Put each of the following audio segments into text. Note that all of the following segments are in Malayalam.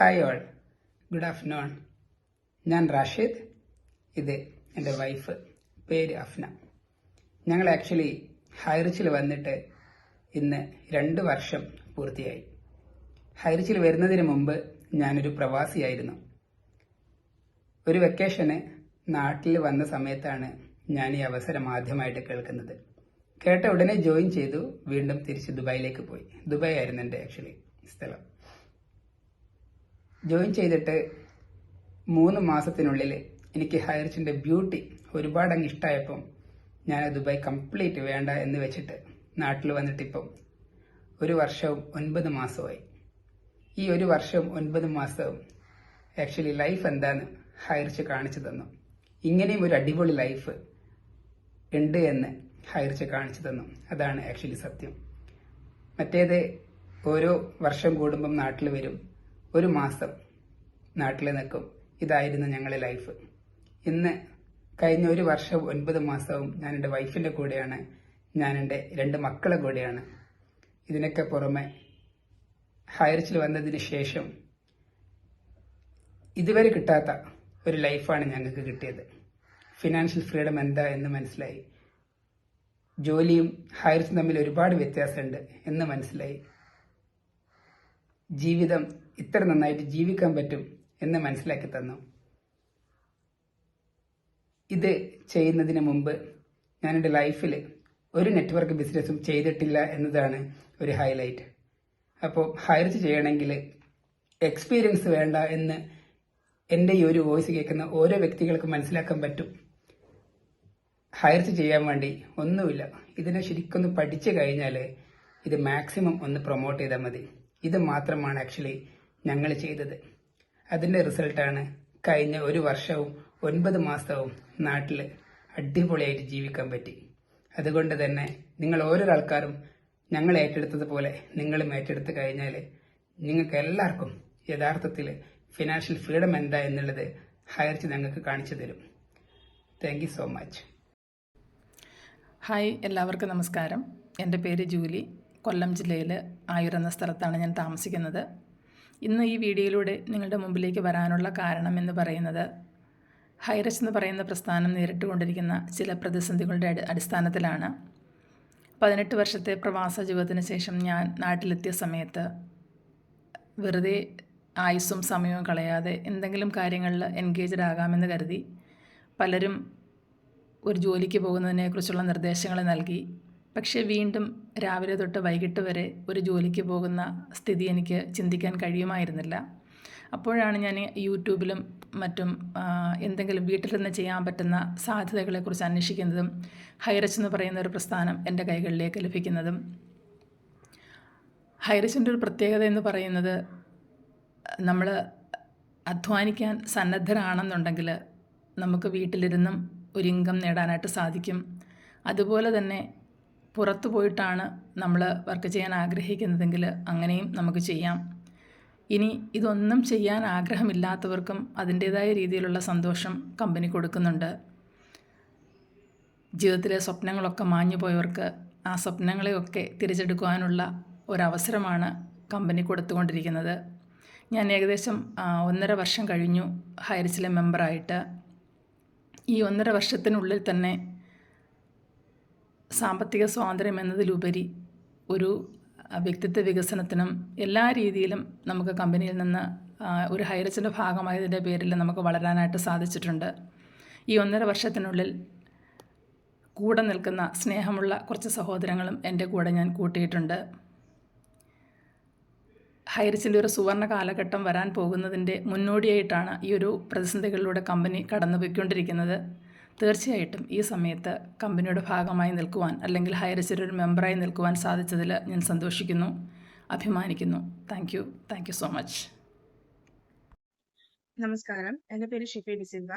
ഹായ് ഓൾ ഗുഡ് ആഫ്റ്റർനൂൺ ഞാൻ റാഷിദ്. ഇത് എന്റെ വൈഫ്. പേര് അഫ്ന. ഞങ്ങൾ ആക്ച്വലി ഹൈറിച്ചിൽ വന്നിട്ട് ഇന്ന് രണ്ട് വർഷം പൂർത്തിയായി. ഹൈറിച്ചിൽ വരുന്നതിന് മുമ്പ് ഞാനൊരു പ്രവാസിയായിരുന്നു. ഒരു വെക്കേഷന് നാട്ടിൽ വന്ന സമയത്താണ് ഞാൻ ഈ അവസരം ആദ്യമായിട്ട് കേൾക്കുന്നത്. കേട്ട ഉടനെ ജോയിൻ ചെയ്തു വീണ്ടും തിരിച്ച് ദുബായിലേക്ക് പോയി. ദുബായ് ആയിരുന്നു എന്റെ ആക്ച്വലി സ്ഥലം. ജോയിൻ ചെയ്തിട്ട് മൂന്ന് മാസത്തിനുള്ളിൽ എനിക്ക് ഹയർച്ചിന്റെ ബ്യൂട്ടി ഒരുപാട് അങ്ങ് ഇഷ്ടമായപ്പം ഞാൻ ദുബായ് കംപ്ലീറ്റ് വേണ്ട എന്ന് വെച്ചിട്ട് നാട്ടിൽ വന്നിട്ടിപ്പം ഒരു വർഷവും ഒൻപത് മാസമായി. ഈ ഒരു വർഷവും ഒൻപത് മാസവും ആക്ച്വലി ലൈഫ് എന്താന്ന് ഹയർച്ച് കാണിച്ചു തന്നു. ഇങ്ങനെയും ഒരു അടിപൊളി ലൈഫ് ഉണ്ട് എന്ന് ഹയർച്ച് കാണിച്ചു തന്നു. അതാണ് ആക്ച്വലി സത്യം. മറ്റേത് ഓരോ വർഷം കൂടുമ്പം നാട്ടിൽ വരും. ഒരു മാസം നാട്ടിൽ നിൽക്കും. ഇതായിരുന്നു ഞങ്ങളുടെ ലൈഫ് ഇന്ന് കഴിഞ്ഞ ഒരു വർഷവും ഒൻപത് മാസവും ഞാൻ എന്റെ വൈഫിന്റെ കൂടെയാണ്. ഞാൻ എന്റെ രണ്ട് മക്കളെ കൂടെയാണ്. ഇതിനൊക്കെ പുറമെ ഹയർച്ചിൽ വന്നതിന് ശേഷം ഇതുവരെ കിട്ടാത്ത ഒരു ലൈഫാണ് ഞങ്ങൾക്ക് കിട്ടിയത്. ഫിനാൻഷ്യൽ ഫ്രീഡം എന്താ എന്ന് മനസ്സിലായി. ജോലിയും ഹയർസും തമ്മിൽ ഒരുപാട് വ്യത്യാസമുണ്ട് എന്ന് മനസ്സിലായി. ജീവിതം ഇത്ര നന്നായിട്ട് ജീവിക്കാൻ പറ്റും എന്ന് മനസ്സിലാക്കി തന്നു. ഇത് ചെയ്യുന്നതിന് മുമ്പ് ഞാൻ എന്റെ ലൈഫിൽ ഒരു നെറ്റ്വർക്ക് ബിസിനസ്സും ചെയ്തിട്ടില്ല എന്നതാണ് ഒരു ഹൈലൈറ്റ്. അപ്പോൾ ഹയർച്ച് ചെയ്യണമെങ്കിൽ എക്സ്പീരിയൻസ് വേണ്ട എന്ന് എന്റെ ഈ ഒരു വോയിസ് കേൾക്കുന്ന ഓരോ വ്യക്തികൾക്കും മനസ്സിലാക്കാൻ പറ്റും. ഹയർച്ച് ചെയ്യാൻ വേണ്ടി ഒന്നുമില്ല. ഇതിനെ ശരിക്കൊന്ന് പഠിച്ചു കഴിഞ്ഞാൽ ഇത് മാക്സിമം ഒന്ന് പ്രൊമോട്ട് ചെയ്താൽ മതി. ഇത് മാത്രമാണ് ആക്ച്വലി ഞങ്ങൾ ചെയ്തത്. അതിന്റെ റിസൾട്ടാണ് കഴിഞ്ഞ ഒരു വർഷവും ഒൻപത് മാസവും നാട്ടിൽ അടിപൊളിയായിട്ട് ജീവിക്കാൻ പറ്റി. അതുകൊണ്ട് തന്നെ നിങ്ങൾ ഓരോ ആൾക്കാരും ഞങ്ങൾ ഏറ്റെടുത്തതുപോലെ നിങ്ങളും ഏറ്റെടുത്ത് കഴിഞ്ഞാൽ നിങ്ങൾക്ക് എല്ലാവർക്കും യഥാർത്ഥത്തിൽ ഫിനാൻഷ്യൽ ഫ്രീഡം എന്താ എന്നുള്ളത് ഹയർച്ച് ഞങ്ങൾക്ക് കാണിച്ചു തരും. താങ്ക് സോ മച്ച് ഹായ് എല്ലാവർക്കും നമസ്കാരം. എന്റെ പേര് ജൂലി. കൊല്ലം ജില്ലയിൽ ആയുർ എന്ന സ്ഥലത്താണ് ഞാൻ താമസിക്കുന്നത്. ഇന്ന് ഈ വീഡിയോയിലൂടെ നിങ്ങളുടെ മുമ്പിലേക്ക് വരാനുള്ള കാരണം എന്ന് പറയുന്നത് ഹൈറസ് എന്ന് പറയുന്ന പ്രസ്ഥാനം നേരിട്ടുകൊണ്ടിരിക്കുന്ന ചില പ്രതിസന്ധികളുടെ അടി അടിസ്ഥാനത്തിലാണ്. പതിനെട്ട് വർഷത്തെ പ്രവാസ ജീവിതത്തിന് ശേഷം ഞാൻ നാട്ടിലെത്തിയ സമയത്ത് വെറുതെ ആയുസ്സും സമയവും കളയാതെ എന്തെങ്കിലും കാര്യങ്ങളിൽ എൻഗേജ്ഡ് ആകാമെന്ന് കരുതി പലരും ഒരു ജോലിക്ക് പോകുന്നതിനെക്കുറിച്ചുള്ള നിർദ്ദേശങ്ങൾ നൽകി. പക്ഷേ വീണ്ടും രാവിലെ തൊട്ട് വൈകിട്ട് വരെ ഒരു ജോലിക്ക് പോകുന്ന സ്ഥിതി എനിക്ക് ചിന്തിക്കാൻ കഴിയുമായിരുന്നില്ല. അപ്പോഴാണ് ഞാൻ യൂട്യൂബിലും മറ്റും എന്തെങ്കിലും വീട്ടിൽ നിന്ന് ചെയ്യാൻ പറ്റുന്ന സാധ്യതകളെക്കുറിച്ച് അന്വേഷിക്കുന്നതും ഹൈറച്ച് എന്ന് പറയുന്ന ഒരു പ്രസ്ഥാനം എന്റെ കൈകളിലേക്ക് ലഭിക്കുന്നതും. ഹൈറച്ചിന്റെ ഒരു പ്രത്യേകത എന്ന് പറയുന്നത് നമ്മൾ അധ്വാനിക്കാൻ സന്നദ്ധരാണെന്നുണ്ടെങ്കിൽ നമുക്ക് വീട്ടിലിരുന്നും ഒരു ഇൻകം നേടാനായിട്ട് സാധിക്കും. അതുപോലെ തന്നെ പുറത്തു പോയിട്ടാണ് നമ്മൾ വർക്ക് ചെയ്യാൻ ആഗ്രഹിക്കുന്നതെങ്കിൽ അങ്ങനെയും നമുക്ക് ചെയ്യാം. ഇനി ഇതൊന്നും ചെയ്യാൻ ആഗ്രഹമില്ലാത്തവർക്കും അതിന്റേതായ രീതിയിലുള്ള സന്തോഷം കമ്പനി കൊടുക്കുന്നുണ്ട്. ജീവിതത്തിലെ സ്വപ്നങ്ങളൊക്കെ മാഞ്ഞു പോയവർക്ക് ആ സ്വപ്നങ്ങളെയൊക്കെ തിരിച്ചെടുക്കുവാനുള്ള ഒരവസരമാണ് കമ്പനി കൊടുത്തുകൊണ്ടിരിക്കുന്നത്. ഞാൻ ഏകദേശം ഒന്നര വർഷം കഴിഞ്ഞു ഹയർസിലെ മെമ്പറായിട്ട്. ഈ ഒന്നര വർഷത്തിനുള്ളിൽ തന്നെ സാമ്പത്തിക സ്വാതന്ത്ര്യം എന്നതിലുപരി ഒരു വ്യക്തിത്വ വികസനത്തിനും എല്ലാ രീതിയിലും നമുക്ക് കമ്പനിയിൽ നിന്ന് ഒരു ഹൈറച്ചിന്റെ ഭാഗമായതിന്റെ പേരിൽ നമുക്ക് വളരാനായിട്ട് സാധിച്ചിട്ടുണ്ട്. ഈ ഒന്നര വർഷത്തിനുള്ളിൽ കൂടെ നിൽക്കുന്ന സ്നേഹമുള്ള കുറച്ച് സഹോദരങ്ങളും എന്റെ കൂടെ ഞാൻ കൂട്ടിയിട്ടുണ്ട്. ഹൈറിച്ചിന്റെ ഒരു സുവർണ കാലഘട്ടം വരാൻ പോകുന്നതിന്റെ മുന്നോടിയായിട്ടാണ് ഈ ഒരു പ്രതിസന്ധികളിലൂടെ കമ്പനി കടന്നുപോയിക്കൊണ്ടിരിക്കുന്നത്. തീർച്ചയായിട്ടും ഈ സമയത്ത് കമ്പനിയുടെ ഭാഗമായി നിൽക്കുവാൻ അല്ലെങ്കിൽ ഹൈറിച്ചിന്റെ ഒരു മെമ്പറായി നിൽക്കുവാൻ സാധിച്ചതിൽ ഞാൻ സന്തോഷിക്കുന്നു അഭിമാനിക്കുന്നു. Thank you thank you so much നമസ്കാരം. എന്റെ പേര് ഷിഫി ഡിസിൽവ.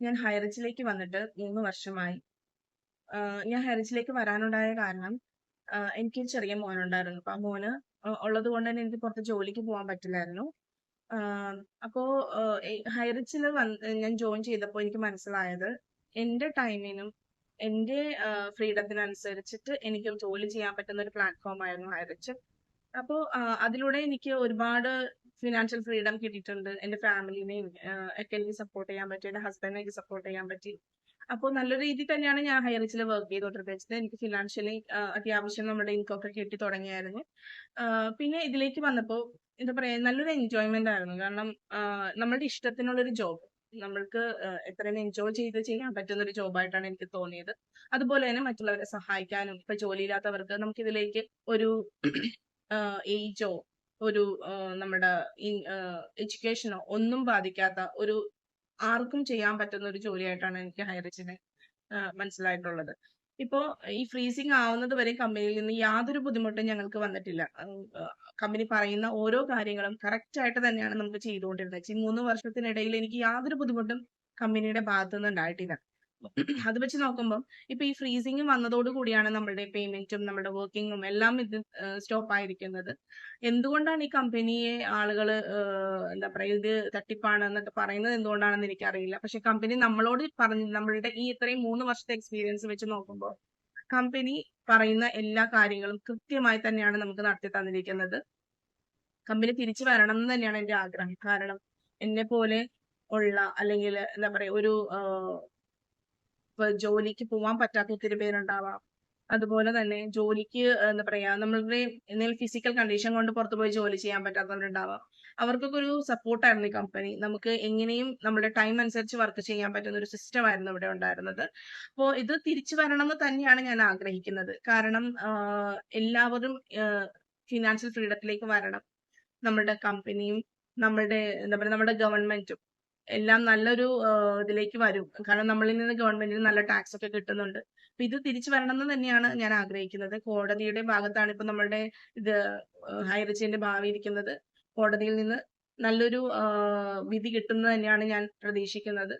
ഞാൻ ഹൈറിച്ചിലേക്ക് വന്നിട്ട് മൂന്ന് വർഷമായി. ഞാൻ ഹൈറിച്ചിലേക്ക് വരാനുണ്ടായ കാരണം എനിക്ക് ചെറിയ മോനുണ്ടായിരുന്നു. അപ്പൊ ആ മോന് ഉള്ളത് കൊണ്ട് തന്നെ എനിക്ക് പുറത്ത് ജോലിക്ക് പോകാൻ പറ്റില്ലായിരുന്നു. അപ്പോ ഹൈറിച്ചിൽ ഞാൻ ജോയിൻ ചെയ്തപ്പോൾ എനിക്ക് മനസ്സിലായത് എന്റെ ടൈമിനും എന്റെ ഫ്രീഡത്തിനനുസരിച്ചിട്ട് എനിക്ക് ജോലി ചെയ്യാൻ പറ്റുന്ന ഒരു പ്ലാറ്റ്ഫോം ആയിരുന്നു ഹൈറിച്ച് അപ്പോൾ അതിലൂടെ എനിക്ക് ഒരുപാട് ഫിനാൻഷ്യൽ ഫ്രീഡം കിട്ടിയിട്ടുണ്ട്. എന്റെ ഫാമിലിനെയും ഒക്കെ എനിക്ക് സപ്പോർട്ട് ചെയ്യാൻ പറ്റി. എന്റെ ഹസ്ബൻഡിനെ എനിക്ക് സപ്പോർട്ട് ചെയ്യാൻ പറ്റി. അപ്പോൾ നല്ല രീതിയിൽ തന്നെയാണ് ഞാൻ ഹൈറിച്ചിൽ വർക്ക് ചെയ്തുകൊണ്ടിരുന്നത് എനിക്ക് ഫിനാൻഷ്യലി അത്യാവശ്യം നമ്മുടെ ഇൻകം ഒക്കെ കിട്ടി തുടങ്ങിയായിരുന്നു. പിന്നെ ഇതിലേക്ക് വന്നപ്പോൾ എന്താ പറയാ നല്ലൊരു എൻജോയ്മെന്റ് ആയിരുന്നു. കാരണം നമ്മളുടെ ഇഷ്ടത്തിനുള്ളൊരു ജോബ് നമ്മൾക്ക് എത്രയും എൻജോയ് ചെയ്ത് ചെയ്യാൻ പറ്റുന്ന ഒരു ജോബായിട്ടാണ് എനിക്ക് തോന്നിയത്. അതുപോലെ തന്നെ മറ്റുള്ളവരെ സഹായിക്കാനും ഇപ്പൊ ജോലിയില്ലാത്തവർക്ക് നമുക്ക് ഇതിലേക്ക് ഒരു ഏജോ ഒരു നമ്മുടെ എഡ്യൂക്കേഷനോ ഒന്നും ബാധിക്കാത്ത ഒരു ആർക്കും ചെയ്യാൻ പറ്റുന്ന ഒരു ജോലിയായിട്ടാണ് എനിക്ക് ഹൈറിച്ചിനെ മനസ്സിലായിട്ടുള്ളത്. ഇപ്പോ ഈ ഫ്രീസിങ് ആവുന്നത് വരെ കമ്പനിയിൽ നിന്ന് യാതൊരു ബുദ്ധിമുട്ടും ഞങ്ങൾക്ക് വന്നിട്ടില്ല. കമ്പനി പറയുന്ന ഓരോ കാര്യങ്ങളും കറക്റ്റ് ആയിട്ട് തന്നെയാണ് നമുക്ക് ചെയ്തുകൊണ്ടിരുന്നത്. ഈ മൂന്ന് വർഷത്തിനിടയിൽ എനിക്ക് യാതൊരു ബുദ്ധിമുട്ടും കമ്പനിയുടെ ഭാഗത്തുനിന്ന് ഉണ്ടായിട്ടില്ല. അത് വെച്ച് നോക്കുമ്പോൾ ഇപ്പൊ ഈ ഫ്രീസിംഗ് വന്നതോട് കൂടിയാണ് നമ്മുടെ പേയ്മെന്റും നമ്മുടെ വർക്കിങ്ങും എല്ലാം ഇത് സ്റ്റോപ്പ് ആയിരിക്കുന്നത്. എന്തുകൊണ്ടാണ് ഈ കമ്പനിയെ ആളുകൾ എന്താ പറയുക ഇത് തട്ടിപ്പാണ് എന്നൊക്കെ പറയുന്നത് എന്തുകൊണ്ടാണെന്ന് എനിക്കറിയില്ല. പക്ഷെ കമ്പനി നമ്മളോട് പറഞ്ഞു നമ്മളുടെ ഈ ഇത്രയും മൂന്ന് വർഷത്തെ എക്സ്പീരിയൻസ് വെച്ച് നോക്കുമ്പോൾ കമ്പനി പറയുന്ന എല്ലാ കാര്യങ്ങളും കൃത്യമായി തന്നെയാണ് നമുക്ക് നടത്തി തന്നിരിക്കുന്നത്. കമ്പനി തിരിച്ചു വരണം എന്ന് തന്നെയാണ് എന്റെ ആഗ്രഹം. കാരണം എന്നെ പോലെ ഉള്ള അല്ലെങ്കിൽ എന്താ പറയാ ഒരു ജോലിക്ക് പോവാൻ പറ്റാത്ത ഒത്തിരി പേരുണ്ടാവാം. അതുപോലെ തന്നെ ജോലിക്ക് എന്താ പറയാ നമ്മളുടെ എന്തെങ്കിലും ഫിസിക്കൽ കണ്ടീഷൻ കൊണ്ട് പുറത്തു പോയി ജോലി ചെയ്യാൻ പറ്റാത്തവരുണ്ടാവാം. അവർക്കൊക്കെ ഒരു സപ്പോർട്ടായിരുന്നു ഈ കമ്പനി നമുക്ക് എങ്ങനെയും നമ്മുടെ ടൈം അനുസരിച്ച് വർക്ക് ചെയ്യാൻ പറ്റുന്ന ഒരു സിസ്റ്റം ആയിരുന്നു ഇവിടെ ഉണ്ടായിരുന്നത്. അപ്പോൾ ഇത് തിരിച്ചു വരണം എന്ന് തന്നെയാണ് ഞാൻ ആഗ്രഹിക്കുന്നത്. കാരണം എല്ലാവരും ഫിനാൻഷ്യൽ ഫ്രീഡത്തിലേക്ക് വരണം. നമ്മുടെ കമ്പനിയും നമ്മുടെ എന്താ പറയുക നമ്മുടെ ഗവൺമെന്റും എല്ലാം നല്ലൊരു ഇതിലേക്ക് വരും. കാരണം നമ്മളിൽ നിന്ന് ഗവൺമെന്റിന് നല്ല ടാക്സ് ഒക്കെ കിട്ടുന്നുണ്ട്. അപ്പൊ ഇത് തിരിച്ചു വരണം എന്ന് തന്നെയാണ് ഞാൻ ആഗ്രഹിക്കുന്നത്. കോടതിയുടെ ഭാഗത്താണ് ഇപ്പൊ നമ്മളുടെ ഇത് ഹൈറിച്ചിന്റെ ഭാവി ഇരിക്കുന്നത്. കോടതിയിൽ നിന്ന് നല്ലൊരു വിധി കിട്ടുന്നത് തന്നെയാണ് ഞാൻ പ്രതീക്ഷിക്കുന്നത്.